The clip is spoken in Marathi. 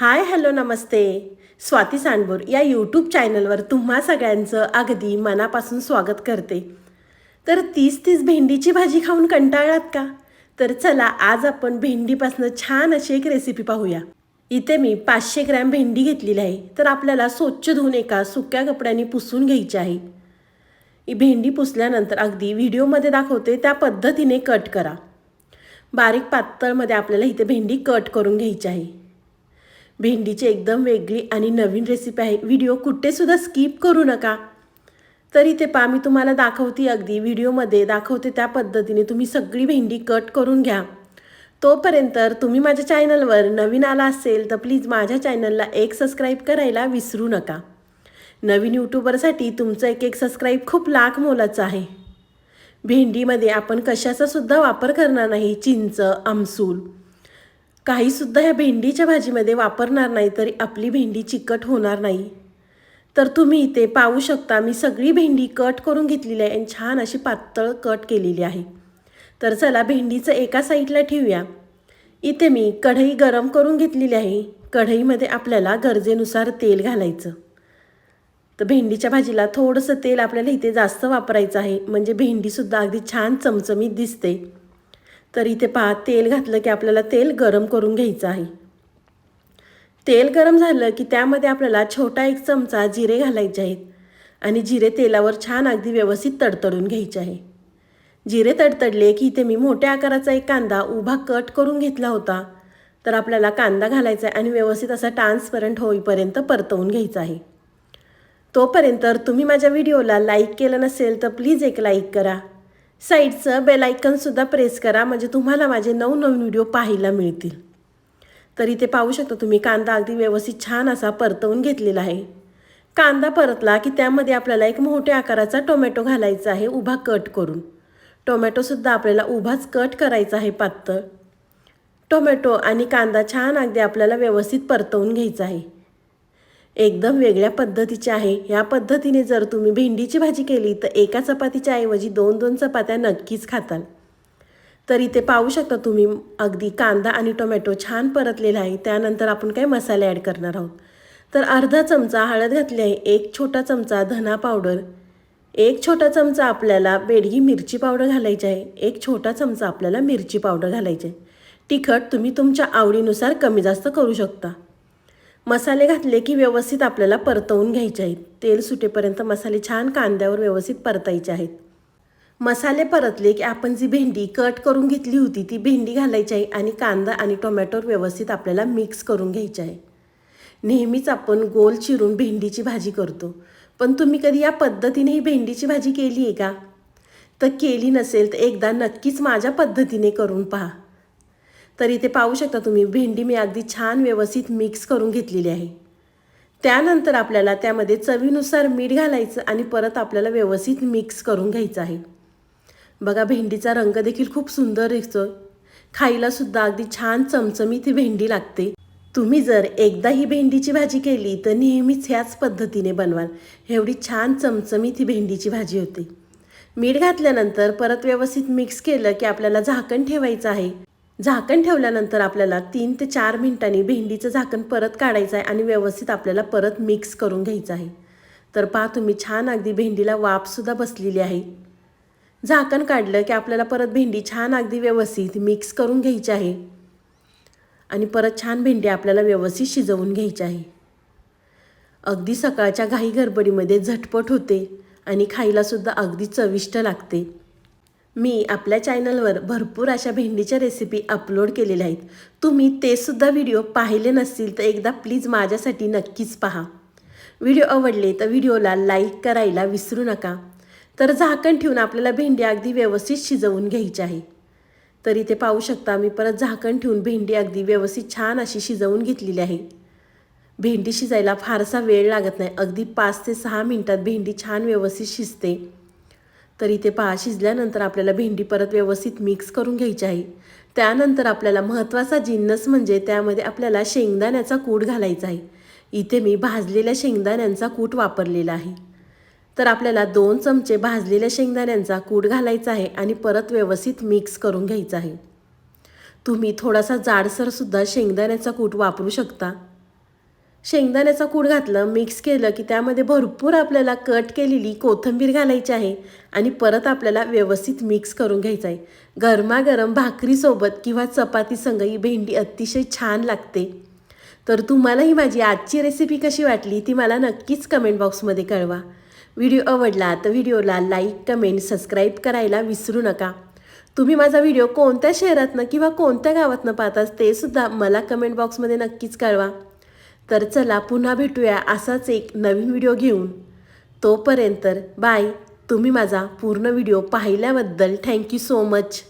हाय हॅलो नमस्ते. स्वाती सांडबोर या यूट्यूब चॅनलवर तुम्हा सगळ्यांचं अगदी मनापासून स्वागत करते. तर तीस तीस भेंडीची भाजी खाऊन कंटाळलात का? तर चला आज आपण भेंडीपासून छान अशी एक रेसिपी पाहूया. इथे मी पाचशे ग्रॅम भेंडी घेतलेली आहे. तर आपल्याला स्वच्छ धुवून एका सुक्या कपड्याने पुसून घ्यायची आहे. ही भेंडी पुसल्यानंतर अगदी व्हिडिओमध्ये दाखवते त्या पद्धतीने कट करा. बारीक पातळमध्ये आपल्याला इथे भेंडी कट करून घ्यायची आहे. भेंडीची एकदम वेगळी आणि नवीन रेसिपी आहे. व्हिडिओ कुठेसुद्धा स्किप करू नका. तर इथे पा मी तुम्हाला दाखवते अगदी. व्हिडिओमध्ये दाखवते त्या पद्धतीने तुम्ही सगळी भेंडी कट करून घ्या. तोपर्यंत तुम्ही माझ्या चॅनलवर नवीन आला असेल तर प्लीज माझ्या चॅनलला एक सबस्क्राईब करायला विसरू नका. नवीन यूट्यूबरसाठी तुमचं एक एक सबस्क्राईब खूप लाख मोलाचं आहे. भेंडीमध्ये आपण कशाचा सुद्धा वापर करणार नाही? चिंच आमसूल. काहीसुद्धा ह्या भेंडीच्या भाजीमध्ये वापरणार नाही तरी आपली भेंडी चिकट होणार नाही. तर तुम्ही इथे पाहू शकता मी सगळी भेंडी कट करून घेतलेली आहे आणि छान अशी पातळ कट केलेली आहे. तर चला भेंडीचं एका साईडला ठेवूया. इथे मी कढई गरम करून घेतलेली आहे. कढईमध्ये आपल्याला गरजेनुसार तेल घालायचं. तर भेंडीच्या भाजीला थोडंसं तेल आपल्याला इथे जास्त वापरायचं आहे. म्हणजे भेंडीसुद्धा अगदी छान चमचमीत दिसते. तर इथे पहा तेल घातलं की आपल्याला तेल गरम करून घ्यायचं आहे. तेल गरम झालं की त्यामध्ये आपल्याला छोटा एक चमचा जिरे घालायचे आहेत आणि जिरे तेलावर छान अगदी व्यवस्थित तडतडून घ्यायचे आहे. जिरे तडतडले की इथे मी मोठ्या आकाराचा एक कांदा उभा कट करून घेतला होता. तर आपल्याला कांदा घालायचा आहे आणि व्यवस्थित असा ट्रान्सपरंट होईपर्यंत परतवून घ्यायचा आहे. तोपर्यंत तुम्ही माझ्या व्हिडिओला लाईक केलं नसेल तर प्लीज एक लाईक करा. साईडचं बेल आयकनसुद्धा प्रेस करा म्हणजे तुम्हाला माझे नवनवीन व्हिडिओ पाहायला मिळतील. तर इथे पाहू शकता तुम्ही कांदा अगदी व्यवस्थित छान असा परतवून घेतलेला आहे. कांदा परतला की त्यामध्ये आपल्याला एक मोठ्या आकाराचा टोमॅटो घालायचा आहे उभा कट करून. टोमॅटोसुद्धा आपल्याला उभाच कट करायचा आहे पातळ. टोमॅटो आणि कांदा छान अगदी आपल्याला व्यवस्थित परतवून घ्यायचा आहे. एकदम वेगळ्या पद्धतीच्या आहे. या पद्धतीने जर तुम्ही भेंडीची भाजी केली तर एका चपातीच्या ऐवजी दोन दोन चपात्या नक्कीच खाताल. तर इथे पाहू शकता तुम्ही अगदी कांदा आणि टोमॅटो छान परतलेला आहे. त्यानंतर आपण काय मसाले ॲड करणार आहोत? तर अर्धा चमचा हळद घातली आहे एक छोटा चमचा धना पावडर एक छोटा चमचा आपल्याला बेडगी मिरची पावडर घालायची आहे एक छोटा चमचा आपल्याला मिरची पावडर घालायची आहे. तिखट तुम्ही तुमच्या आवडीनुसार कमी जास्त करू शकता. मसाले घातले की व्यवस्थित आपल्याला परतवून घ्यायचे आहेत. तेल सुटेपर्यंत मसाले छान कांद्यावर व्यवस्थित परतायचे आहेत. मसाले परतले की आपण जी भेंडी कट करून घेतली होती ती भेंडी घालायची आहे आणि कांदा आणि टोमॅटोवर व्यवस्थित आपल्याला मिक्स करून घ्यायचे आहे. नेहमीच आपण गोल चिरून भेंडीची भाजी करतो. पण तुम्ही कधी या पद्धतीने ही भेंडीची भाजी केली आहे का? तर केली नसेल तर एकदा नक्कीच माझ्या पद्धतीने करून पहा. तर इथे पाहू शकता तुम्ही भेंडी मी अगदी छान व्यवस्थित मिक्स करून घेतलेली आहे. त्यानंतर आपल्याला त्यामध्ये चवीनुसार मीठ घालायचं आणि परत आपल्याला व्यवस्थित मिक्स करून घ्यायचं आहे. बघा भेंडीचा रंग देखील खूप सुंदर दिसतो खायलासुद्धा अगदी छान चमचमीत ही भेंडी लागते. तुम्ही जर एकदा ही भेंडीची भाजी केली तर नेहमीच ह्याच पद्धतीने बनवाल. एवढी छान चमचमीत ही भेंडीची भाजी होते. मीठ घातल्यानंतर परत व्यवस्थित मिक्स केलं की आपल्याला झाकण ठेवायचं आहे. झाकण ठेवल्यानंतर आपल्याला तीन ते चार मिनिटांनी भेंडीचं झाकण परत काढायचं आहे आणि व्यवस्थित आपल्याला परत मिक्स करून घ्यायचं आहे. तर पहा तुम्ही छान अगदी भेंडीला वाफसुद्धा बसलेली आहे. झाकण काढलं की आपल्याला परत भेंडी छान अगदी व्यवस्थित मिक्स करून घ्यायची आहे. आणि परत छान भेंडी आपल्याला व्यवस्थित शिजवून घ्यायची आहे. अगदी सकाळच्या घाई गडबडीमध्ये झटपट होते आणि खायलासुद्धा अगदी चविष्ट लागते. मी आपल्या चॅनलवर भरपूर अशा भेंडीच्या रेसिपी अपलोड केलेल्या आहेत. तुम्ही ते सुद्धा व्हिडिओ पाहिले नसतील तर एकदा प्लीज माझ्यासाठी नक्कीच पहा. व्हिडिओ आवडले तर व्हिडिओला लाईक करायला विसरू नका. तर झाकण ठेवून आपल्याला भेंडी अगदी व्यवस्थित शिजवून घ्यायची आहे. तर इथे पाहू शकता मी परत झाकण ठेवून भेंडी अगदी व्यवस्थित छान अशी शिजवून घेतलेली आहे. भेंडी शिजायला फारसा वेळ लागत नाही. अगदी पाच ते सहा मिनटात भेंडी छान व्यवस्थित शिजते. तर इथे पहा शिजल्यानंतर आपल्याला भेंडी परत व्यवस्थित मिक्स करून घ्यायची आहे. त्यानंतर आपल्याला महत्त्वाचा जिन्नस म्हणजे त्यामध्ये आपल्याला शेंगदाण्याचा कूट घालायचा आहे. इथे मी भाजलेल्या शेंगदाण्यांचा कूट वापरलेला आहे. तर आपल्याला दोन चमचे भाजलेल्या शेंगदाण्यांचा कूट घालायचा आहे आणि परत व्यवस्थित मिक्स करून घ्यायचा आहे. तुम्ही थोडासा जाडसरसुद्धा शेंगदाण्याचा कूट वापरू शकता. शेंगदाण्याचा कूड घातलं मिक्स केलं की त्यामध्ये भरपूर आपल्याला कट केलेली कोथिंबीर घालायची आहे आणि परत आपल्याला व्यवस्थित मिक्स करून घ्यायचं आहे. गरमागरम भाकरीसोबत किंवा चपाती संग ही भेंडी अतिशय छान लागते. तर तुम्हाला ही माझी आजची रेसिपी कशी वाटली ती मला नक्कीच कमेंट बॉक्समध्ये कळवा. व्हिडिओ आवडला तर व्हिडिओला लाईक कमेंट सबस्क्राईब करायला विसरू नका. तुम्ही माझा व्हिडिओ कोणत्या शहरातनं किंवा कोणत्या गावातनं पाहताच ते सुद्धा मला कमेंट बॉक्समध्ये नक्कीच कळवा. तर चला पुन्हा भेटूया असाच एक नवीन व्हिडिओ घेऊन. तोपर्यंत बाय. तुम्ही माझा पूर्ण व्हिडिओ पाहिल्याबद्दल थँक्यू सो मच